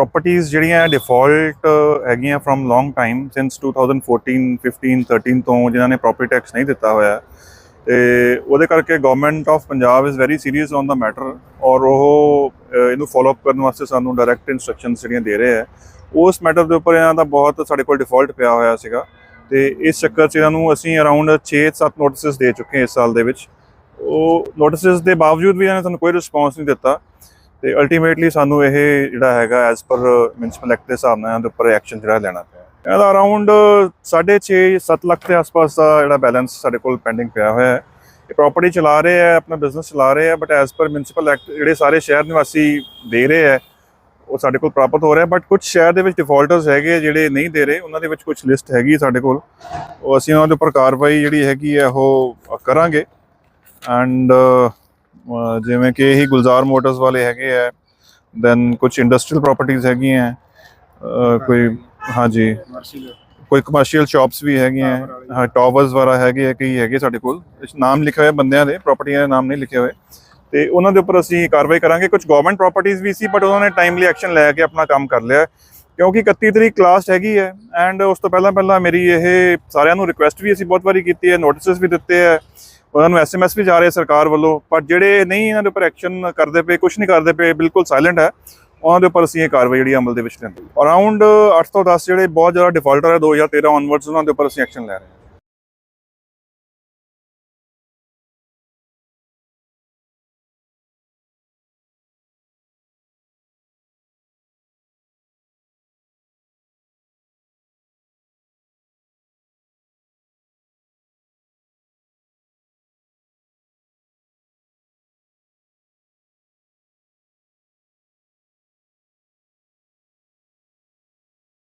ਪ੍ਰਾਪਰਟੀਆਂ ਜਿਹੜੀਆਂ ਡਿਫਾਲਟ ਹੈਗੀਆਂ firm long time since 2014 15 13 ਤੋਂ ਜਿਨ੍ਹਾਂ ਨੇ ਪ੍ਰੋਪਰਟੀ ਟੈਕਸ ਨਹੀਂ ਦਿੱਤਾ ਹੋਇਆ ਹੈ। ਤੇ ਉਹਦੇ ਕਰਕੇ Government of Punjab is very serious on the matter ਔਰ ਉਹ ਇਹਨੂੰ ਫਾਲੋ ਅਪ ਕਰਨ ਵਾਸਤੇ ਸਾਨੂੰ ਡਾਇਰੈਕਟ ਇਨਸਟਰਕਸ਼ਨਸ ਜਿਹੜੀਆਂ ਦੇ ਰਹੇ ਹੈ ਉਸ ਮੈਟਰ ਦੇ ਉੱਪਰ ਇਹਨਾਂ ਦਾ ਬਹੁਤ ਸਾਡੇ ਕੋਲ ਡਿਫਾਲਟ ਪਿਆ ਹੋਇਆ ਸੀਗਾ, ਤੇ ਇਸ ਚੱਕਰ 'ਚ ਇਹਨਾਂ ਨੂੰ ਅਸੀਂ ਅਰਾਊਂਡ 6-7 ਨੋਟਿਸਸ ਦੇ ਚੁੱਕੇ ਹਾਂ ਇਸ ਸਾਲ ਦੇ ਵਿੱਚ ਉਹ ਨੋਟਿਸਸ ਦੇ ਬਾਵਜੂਦ ਵੀ ਇਹਨਾਂ ਨੇ ਸਾਨੂੰ ਕੋਈ ਰਿਸਪੌਂਸ ਨਹੀਂ ਦਿੱਤਾ ਤੇ ਅਲਟੀਮੇਟਲੀ ਸਾਨੂੰ ਇਹ ਜਿਹੜਾ ਹੈਗਾ ਐਸ ਪਰ ਮਿਊਨਿਸਪਲ ਐਕਟ ਦੇ ਹਿਸਾਬ ਨਾਲ ਇਹਨਾਂ ਦੇ ਉੱਪਰ ਐਕਸ਼ਨ ਜਿਹੜਾ ਲੈਣਾ ਪਿਆ। ਇਹਦਾ ਅਰਾਊਂਡ 6.5 7 ਲੱਖ ਦੇ ਆਸ-ਪਾਸ ਦਾ ਜਿਹੜਾ ਬੈਲੈਂਸ ਸਾਡੇ ਕੋਲ ਪੈਂਡਿੰਗ ਪਿਆ ਹੋਇਆ ਹੈ। ਇਹ ਪ੍ਰਾਪਰਟੀ ਚਲਾ ਰਹੇ ਆ ਆਪਣਾ ਬਿਜ਼ਨਸ ਚਲਾ ਰਹੇ ਆ but as per municipal act ਜਿਹੜੇ ਸਾਰੇ ਸ਼ਹਿਰ ਨਿਵਾਸੀ ਦੇ ਰਹੇ ਆ ਉਹ ਸਾਡੇ ਕੋਲ ਪ੍ਰਾਪਤ ਹੋ ਰਿਹਾ ਬਟ ਕੁਝ ਸ਼ਹਿਰ ਦੇ ਵਿੱਚ ਡਿਫਾਲਟਰਸ ਹੈਗੇ ਜਿਹੜੇ ਨਹੀਂ ਦੇ ਰਹੇ, ਉਹਨਾਂ ਦੇ ਵਿੱਚ ਕੁਝ ਲਿਸਟ ਹੈਗੀ ਸਾਡੇ ਕੋਲ। ਉਹ ਅਸੀਂ ਉਹਨਾਂ ਦੇ ਉੱਪਰ ਕਾਰਵਾਈ ਜਿਹੜੀ ਹੈਗੀ ਹੈ, ਉਹ ਕਰਾਂਗੇ। ਐਂਡ ਜਿਵੇਂ ਕਿ ਇਹੀ ਗੁਲਜ਼ਾਰ ਮੋਟਰਸ ਵਾਲੇ ਹੈਗੇ ਆ ਦੈਨ ਕੁਝ ਇੰਡਸਟਰੀਅਲ ਪ੍ਰਾਪਰਟੀਆਂ ਹੈਗੀਆਂ ਅਹ ਕੋਈ, ਹਾਂਜੀ, ਕੋਈ ਕਮਰਸ਼ੀਅਲ ਸ਼ਾਪਸ ਵੀ ਹੈਗੀਆਂ, ਹਾਂ ਟਾਵਰਸ ਵਗੈਰਾ ਹੈਗੇ ਆ, ਕਈ ਹੈਗੇ ਸਾਡੇ ਕੋਲ ਨਾਮ ਲਿਖਿਆ ਹੋਇਆ ਬੰਦਿਆਂ ਦੇ ਪ੍ਰਾਪਰਟੀਆਂ ਦੇ ਨਾਮ ਨਹੀਂ ਲਿਖੇ ਹੋਏ ਤੇ ਉਹਨਾਂ ਦੇ ਉੱਪਰ ਅਸੀਂ ਕਾਰਵਾਈ ਕਰਾਂਗੇ ਕੁਝ ਗਵਰਨਮੈਂਟ ਪ੍ਰਾਪਰਟੀਆਂ ਵੀ ਸੀ ਬਟ ਉਹਨਾਂ ਨੇ ਟਾਈਮਲੀ ਐਕਸ਼ਨ ਲੈ ਕੇ ਆਪਣਾ ਕੰਮ ਕਰ ਲਿਆ, ਕਿਉਂਕਿ 31 ਤਰੀਕ ਕਲਾਸ ਹੈਗੀ ਹੈ ਐਂਡ ਉਸ ਤੋਂ ਪਹਿਲਾਂ ਪਹਿਲਾਂ ਮੇਰੀ ਇਹ ਸਾਰਿਆਂ ਨੂੰ ਰਿਕੁਐਸਟ ਵੀ ਅਸੀਂ ਬਹੁਤ ਵਾਰੀ ਕੀਤੀ ਹੈ ਨੋਟਿਸਸ ਵੀ ਦਿੱਤੇ ਹੈ ਉਹਨਾਂ ਨੂੰ ਐਸਐਮਐਸ ਵੀ ਜਾ ਰਹੇ ਸਰਕਾਰ ਵੱਲੋਂ, ਪਰ ਜਿਹੜੇ ਨਹੀਂ ਇਹਨਾਂ ਦੇ ਉੱਪਰ ਐਕਸ਼ਨ ਕਰਦੇ ਪਏ ਕੁਝ ਨਹੀਂ ਕਰਦੇ ਪਏ, ਬਿਲਕੁਲ ਸਾਇਲੈਂਟ ਹੈ, ਉਹਨਾਂ ਦੇ ਉੱਪਰ ਅਸੀਂ ਇਹ ਕਾਰਵਾਈ ਜਿਹੜੀ ਅਮਲ ਦੇ ਵਿੱਚ ਲੈਂਦੇ ਅਰਾਊਂਡ 8 ਤੋਂ 10 ਜਿਹੜੇ ਬਹੁਤ ਜ਼ਿਆਦਾ ਡਿਫਾਲਟਰ ਹੈ 2013 ਔਨਵਰਡਸ ਉਹਨਾਂ ਦੇ ਉੱਪਰ ਅਸੀਂ ਐਕਸ਼ਨ ਲੈ ਰਹੇ ਹਾਂ।